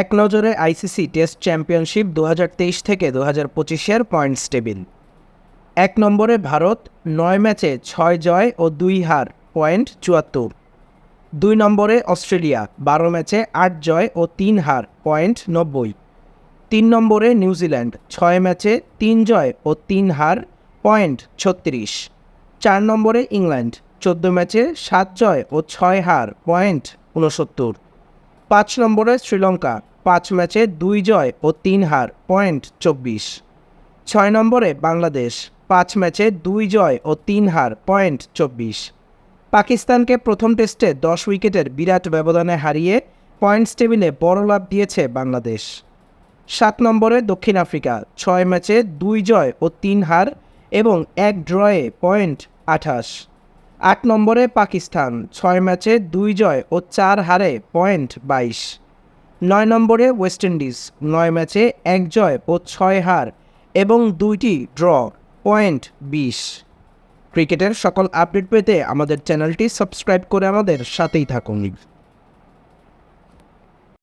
এক নজরে ICC test championship দু হাজার তেইশ থেকে দু হাজার পঁচিশের পয়েন্টস টেবিল। এক নম্বরে ভারত, নয় ম্যাচে ছয় জয় ও দুই হার, পয়েন্ট চুয়াত্তর। দুই নম্বরে অস্ট্রেলিয়া, বারো ম্যাচে আট জয় ও তিন হার, পয়েন্ট নব্বই। তিন নম্বরে নিউজিল্যান্ড, ছয় ম্যাচে তিন জয় ও তিন হার, পয়েন্ট ছত্রিশ। চার নম্বরে ইংল্যান্ড, চোদ্দ ম্যাচে সাত জয় ও ছয় হার, পয়েন্ট উনসত্তর পাঁচ নম্বরে শ্রীলঙ্কা, পাঁচ ম্যাচে দুই জয় ও তিন হার, পয়েন্ট চব্বিশ। ছয় নম্বরে বাংলাদেশ, পাঁচ ম্যাচে দুই জয় ও তিন হার, পয়েন্ট চব্বিশ। পাকিস্তানকে প্রথম টেস্টে দশ উইকেটের বিরাট ব্যবধানে হারিয়ে পয়েন্টস টেবিলে বড় লাভ দিয়েছে বাংলাদেশ। সাত নম্বরে দক্ষিণ আফ্রিকা, ছয় ম্যাচে দুই জয় ও তিন হার এবং এক ড্রয়ে পয়েন্ট আঠাশ। আট নম্বরে পাকিস্তান, ছয় ম্যাচে দুই জয় ও চার হারে পয়েন্ট বাইশ। নয় নম্বরে ওয়েস্ট ইন্ডিজ, নয় ম্যাচে এক জয় ও ছয় হার এবং দুইটি ড্র, পয়েন্ট বিশ। ক্রিকেটের সকল আপডেট পেতে আমাদের চ্যানেলটি সাবস্ক্রাইব করে আমাদের সাথেই থাকুন।